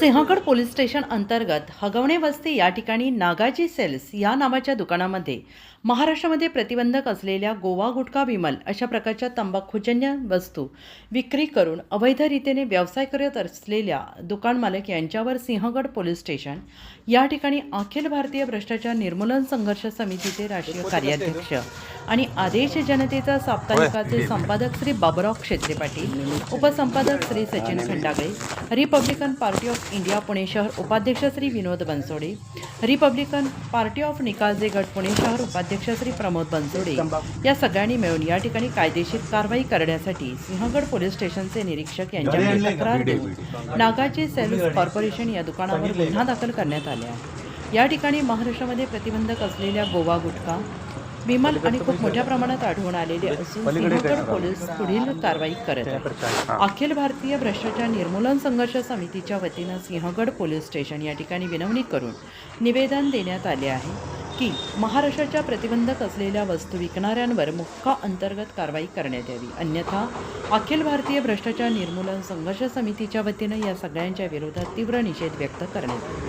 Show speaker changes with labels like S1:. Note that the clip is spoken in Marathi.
S1: सिंहगड पोलीस स्टेशन अंतर्गत हगवणे वस्ती या ठिकाणी नागाजी सेल्स या नावाच्या दुकानामध्ये महाराष्ट्रामध्ये प्रतिबंधक असलेल्या गोवा गुटखा विमल अशा प्रकारच्या तंबाखूजन्य वस्तू विक्री करून अवैधरितीने व्यवसाय करत असलेल्या दुकान मालक यांच्यावर सिंहगड पोलीस स्टेशन या ठिकाणी अखिल भारतीय भ्रष्टाचार निर्मूलन संघर्ष समितीचे राष्ट्रीय कार्याध्यक्ष आणि आदेश जनतेचा साप्ताहिकाचे संपादक Shri Baburao Kshetre Patil उपसंपादक Shri Sachin Khandagale Republican Party of India Pune शहर उपाध्यक्ष Shri Vinod Bansode Republican Party of Nikalje गट पुणे शहर उपाध्यक्ष श्री प्रमोद बनसोडे या सगळ्यांनी मिळून या ठिकाणी कायदेशीर कारवाई करण्यासाठी सिंहगड पोलीस स्टेशनचे निरीक्षक यांच्याकडे तक्रार देऊन नागाची सेल्स कॉर्पोरेशन या दुकानावर गुन्हा दाखल करण्यात आले. आहे या ठिकाणी महाराष्ट्रामध्ये प्रतिबंधक असलेल्या गोवा गुटखा विमल आणि खूप मोठ्या प्रमाणात आढळून आलेले असून सिंहगड पोलीस पुढील कारवाई करत आहेत. अखिल भारतीय भ्रष्टाचार निर्मूलन संघर्ष समितीच्या वतीनं सिंहगड पोलीस स्टेशन या ठिकाणी विनवणी करून निवेदन देण्यात आले आहे की महाराष्ट्राच्या प्रतिबंधक असलेल्या वस्तू विकणाऱ्यांवर मुक्का अंतर्गत कारवाई करण्यात यावी. अन्यथा अखिल भारतीय भ्रष्टाचार निर्मूलन संघर्ष समितीच्या वतीनं या सगळ्यांच्या विरोधात तीव्र निषेध व्यक्त करण्यात येईल